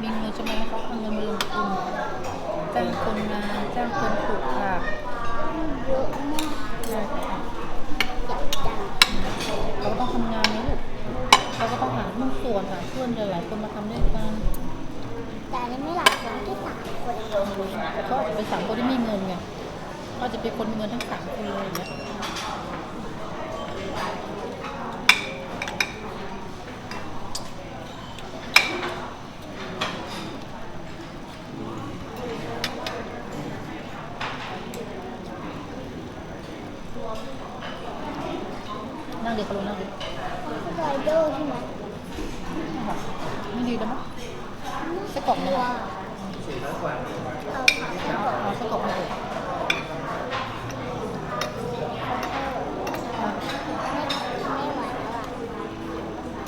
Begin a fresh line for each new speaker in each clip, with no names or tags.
มี
เงิน
ใช่
ไห
มเขาเอาเงินมาลงทุนจ้างคนงานจ้างคนปลูกผัก
เยอะมาก
เราก็ต้องทำงานนะลูกเราก็ต้องหาหุ้นส่วนหาเพื่อนหลายๆคนมาทำด้วยกัน
แต่อันนี้ไม่หลายคนแค่สามคนเอง
เขาอาจจะเป็นสามคนที่มีเงินไงก็อาจจะเป็นคนมีเงินทั้งสามคนเลยอย่างเงี้ยนั่งเดี๋ยวเขาลงนั่งดิ
สไลเดอร์ใช่ไหม
ค่ะไม่ดีแล้วมั้งส้กรอกเนี่ย
ว้า
นะ
เอาผัก
เอาเอาไส้กรอกมาเลย
เปล้วอะ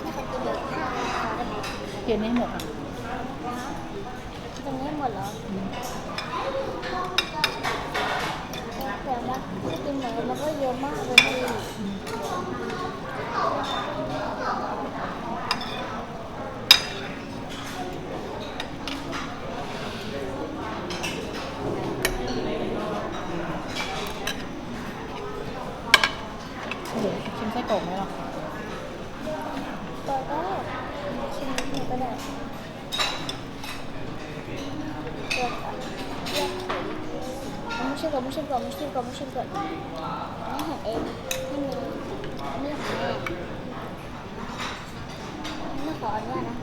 ไม่เคยกินเยอะมากพอได้ไหม
เกินให้หมดอะ
ตรงนี้หมดเหรอ
อืม
แต่ว่ากินหมูมันก็เยอะมากเลยพี่
อืมเดี๋ยวชิม ไส้กรอกไหมล่ะ
ตัวก็ชิมหมูก็ได้ตัวเลือกถุงเอาไม่ใช่ก่อนไม่ใช่ก่อนไม่ใช่ก่อนไม่ใช่ก่อนนี่เห็นเองไม่มีนี่ของแม่นี่ขออนุญาตนะ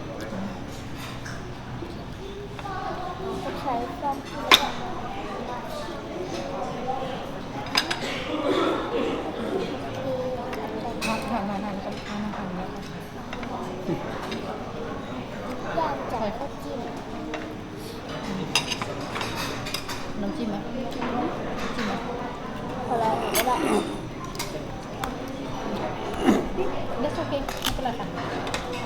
ก็ใช้กล้องที่แล้วกันคือ
ทานทานทานทานทานทานทานแล้วค่ะ
ยากจังก็จิ้ม
น้ำจิ้มไหมจิ้มไหม
พอแล้วก็ได้
เลือกโอเคไม่เป็นไรค่ะ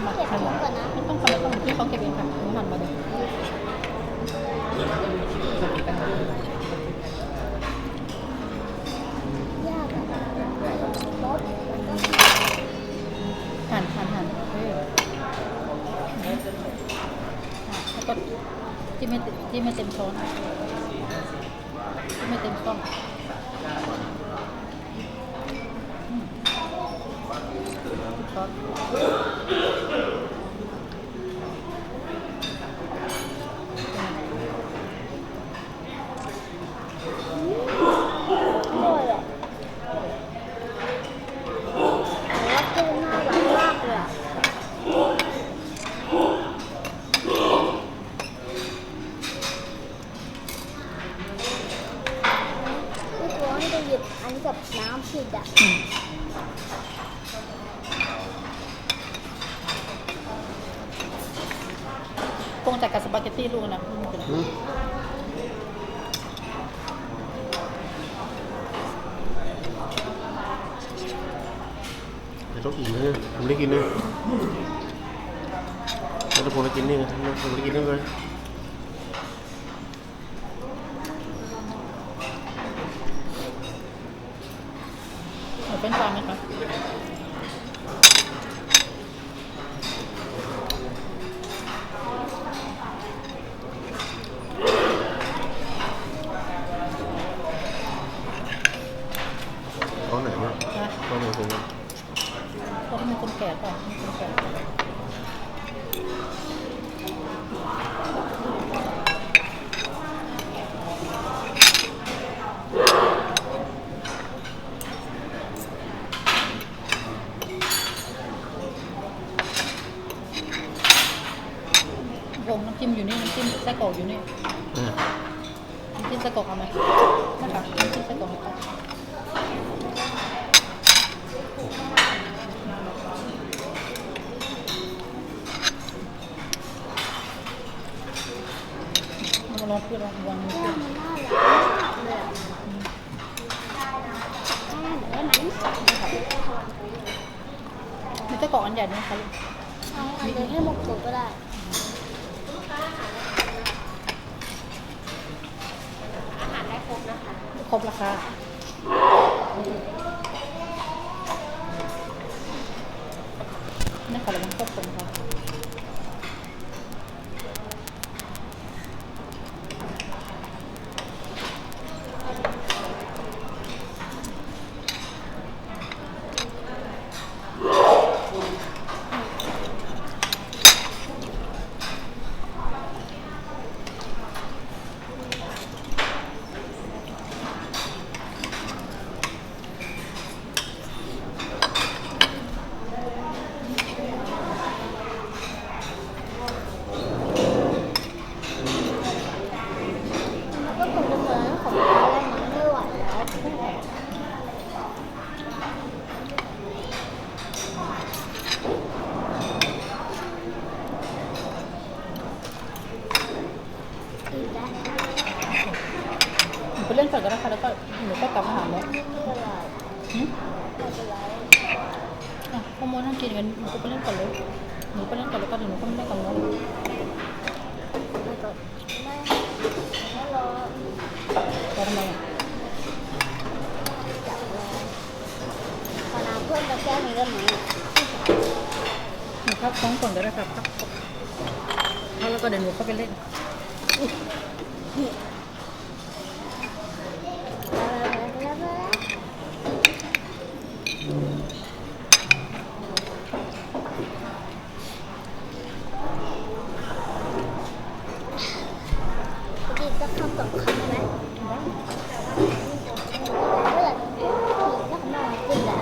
มา
เก็บ
หั่น
ทิ้งก่อนนะ
ไม่ต้องค่ะไม่ต้องที่เขาเก็บเองค่ะหนูหั่นมาเลย
ยากอะรส
หั่นหันหันเออแล้วก็จิ้มไม่จิ้มไม่เต็มช้อนจิ้มไม่เต็มช้อน Yeah. คงจัดกับสปาเกตตี้ลูกนะไม่เป็นไร
อืมแต่ต้องกินนะผมได้กินนะแล้วผมได้กินนี่ไงผมได้กินนี่เลย
เอาเป็นปลาไหมคะ
ตอนไหนเนี่ย
นะ
ตอนไหนผม
เพราะที่มีคนแก่ป่ะมีคนแก่ผมน้ำจิ้มอยู่นี่น้ำจิ้มไส้กรอกอยู่นี่
อ่า
ส้กอกเอาไหมนะคะน้ำจิ้มไส้กรอกเอามาลองพูดลองวางดู
มันน่ารักากเลยอะแก้มได้ไหม
มีไส้กอกอันใหญ่ด้วยคะลูก
เอาอันเดียวให้หมดตัวก็ได้
ค รบราคานี่ค่ะเราต้องควบคุมค่ะ
มันก็คงจะเหมือนของเราแล้วมันไม่ไหวแล้วอีกแล้ว
หนูไปเล่นก่อนก็ได้ค่ะแล้วก็หนูก็กลับมาหาแม่
ไม่เป็นไร
หืม
ไม่เป็นไร
อะพ่อโมนั่งกินกันหนูก็ไปเล่นก่อนเลยหนูไปเล่นก่อนแล้วก็เดี๋ยวหนูก็ไม่ได้กับน้อง
ไม่ก็ไม่ไม่รอ
จะทำไมอะ
จับรอขอน้ำเพื่อนตะแกรงนี้ได้ไหม
หนูพักท้องก่อนก็ได้ค่ะพักพักแล้วก็เดี๋ยวหนูเข้าไปเล่น
กินสักคำสองคำได้ไหมเลือดกินสักหน่อยกินแหละ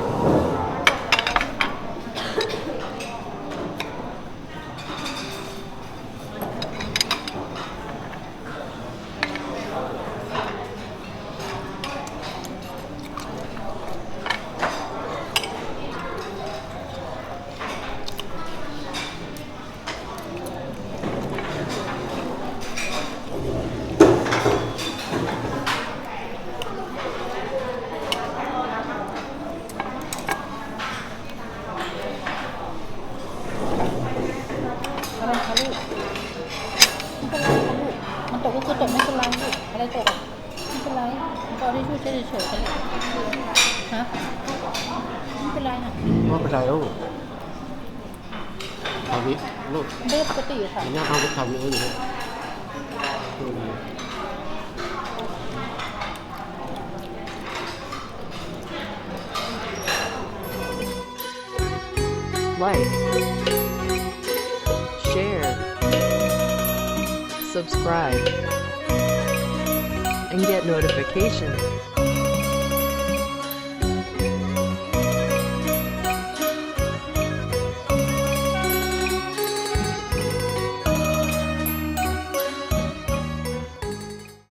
อะไรคะลูกไม่ เป็นไรค่ะลูกมันตกก็คือตกไม่เป็นไรลูกอะไรตกอะไม่เป็นไรมันก็เอาที่ช่วยเฉยเฉยๆกันเลยฮะไม่เป็นไรน่ะ
ว่เป็นไรลูกทำนี้ลูก
เรื่องปกติค่ะ
อันนี้ทำทำนี้อยู่เนี่ยดูดี
like, subscribe, and get notifications.